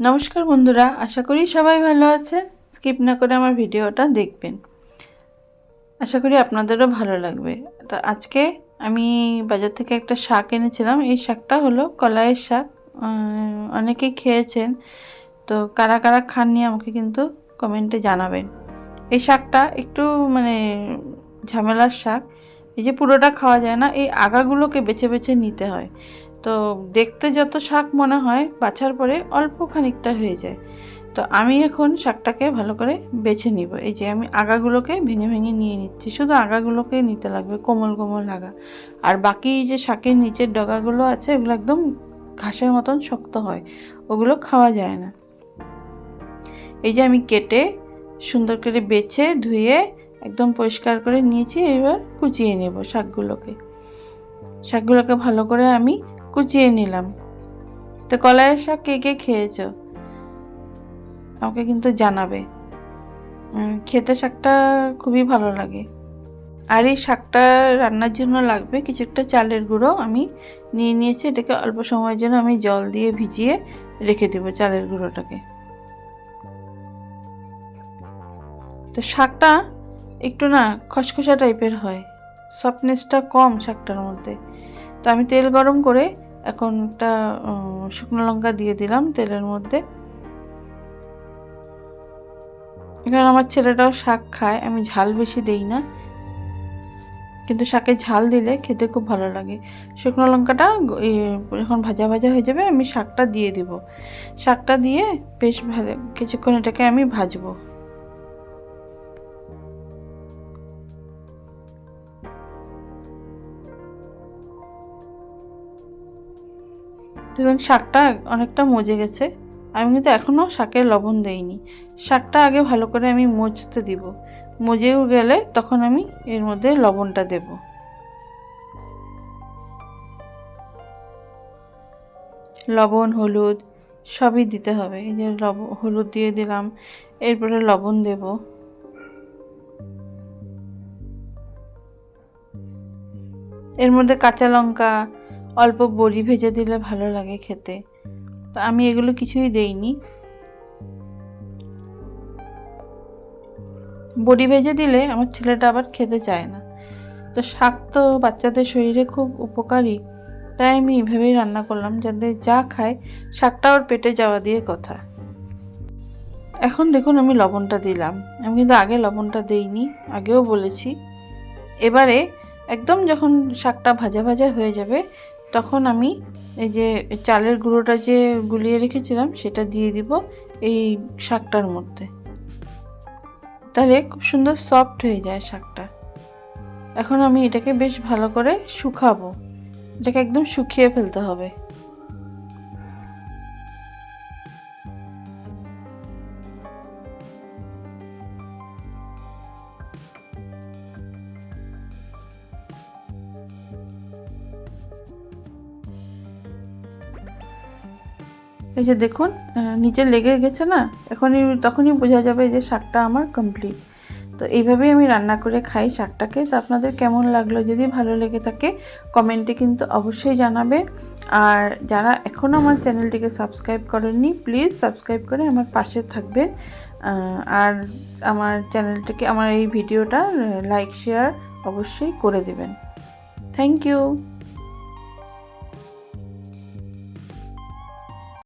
নমস্কার বন্ধুরা, আশা করি সবাই ভালো আছে স্কিপ না করে আমার ভিডিওটা দেখবেন। আশা করি আপনাদেরও ভালো লাগবে। তো আজকে আমি বাজার থেকে একটা শাক এনেছিলাম। এই শাকটা হলো কলাইয়ের শাক। অনেকেই খেয়েছেন। তো কারা কারা খান নিয়ে আমাকে কিন্তু কমেন্টে জানাবেন। এই শাকটা একটু মানে ঝামেলার শাক। এই যে পুরোটা খাওয়া যায় না, এই আগাগুলোকে বেছে বেছে নিতে হয়। তো দেখতে যত শাক মনে হয়, বাছার পরে অল্প খানিকটা হয়ে যায়। তো আমি এখন শাকটাকে ভালো করে বেছে নিব। এই যে আমি আগাগুলোকে ভেঙে ভেঙে নিয়ে নিচ্ছি। শুধু আগাগুলোকে নিতে লাগবে, কোমল কোমল আগা। আর বাকি যে শাকের নিচের ডগাগুলো আছে ওগুলো একদম ঘাসের মতন শক্ত হয়। ওগুলো খাওয়া যায় না। এই যে আমি কেটে সুন্দর করে বেছে, ধুয়ে একদম পরিষ্কার করে নিয়েছি। এবার কুচিয়ে নেব শাকগুলোকে। শাকগুলোকে ভালো করে আমি কুচিয়ে নিলাম। তো কলাইয়ের শাক কে কে খেয়েছ? আমাকে কিন্তু জানাবে। খেতে শাকটা খুবই ভালো লাগে। আর এই শাকটা রান্নার জন্য লাগবে কিছু একটা চালের গুঁড়ো আমি নিয়ে নিয়েছি। এটাকে অল্প সময়ের জন্য আমি জল দিয়ে ভিজিয়ে রেখে দেবো চালের গুঁড়োটাকে। তো শাকটা একটু না খসখসা টাইপের হয়। সফটনেসটা কম শাকটার মধ্যে। তো আমি তেল গরম করে এখন একটা শুকনো লঙ্কা দিয়ে দিলাম তেলের মধ্যে। এখানে আমার ছেলেটাও শাক খায়, আমি ঝাল বেশি দেই না। কিন্তু শাকে ঝাল দিলে খেতে খুব ভালো লাগে। শুকনো লঙ্কাটা যখন ভাজা ভাজা হয়ে যাবে আমি শাকটা দিয়ে দিব। শাকটা দিয়ে বেশ ভালো, কিছুক্ষণ এটাকে আমি ভাজবো। দেখুন, শাকটা অনেকটা মজে গেছে। আমি কিন্তু এখনও শাকের লবণ দেইনি। শাকটা আগে ভালো করে আমি মজতে দিব। মজেও গেলে তখন আমি এর মধ্যে লবণটা দেব। লবণ, হলুদ সবই দিতে হবে। এই যে লব, হলুদ দিয়ে দিলাম। এরপরে লবণ দেব। এর মধ্যে কাঁচা লঙ্কা অল্প বড়ি ভেজে দিলে ভালো লাগে খেতে। তো আমি এগুলো কিছুই দেইনি। বড়ি ভেজে দিলে আমার ছেলেটা আবার খেতে চায় না। তো শাক তো বাচ্চাদের শরীরে খুব উপকারী। তাই আমি এভাবেই রান্না করলাম যাতে যা খায় শাকটা ওর পেটে যাওয়া দিয়ে কথা। এখন দেখুন আমি লবণটা দিলাম। আমি কিন্তু আগে লবণটা দেইনি, আগেও বলেছি। এবারে একদম যখন শাকটা ভাজা ভাজা হয়ে যাবে তখন আমি এই যে চালের গুঁড়োটা যে গুলিয়ে রেখেছিলাম, সেটা দিয়ে দিব এই শাকটার মধ্যে। তাহলে খুব সুন্দর সফট হয়ে যায় শাকটা। এখন আমি এটাকে বেশ ভালো করে শুকাবো। এটাকে একদম শুকিয়ে ফেলতে হবে। এই যে দেখুন নিচে লেগে গেছে না? এখনই, তখনই বোঝা যাবে যে শাকটা আমার কমপ্লিট তো এইভাবেই আমি রান্না করে খাই শাকটাকে। তো আপনাদের কেমন লাগল? যদি ভালো লেগে থাকে, কমেন্টে কিন্তু অবশ্যই জানাবে আর যারা এখনও আমার চ্যানেলটিকে সাবস্ক্রাইব করেননি, প্লিজ সাবস্ক্রাইব করে আমার পাশে থাকবেন। আর আমার চ্যানেলটিকে, আমার এই ভিডিওটা লাইক শেয়ার অবশ্যই করে দেবেন। Thank you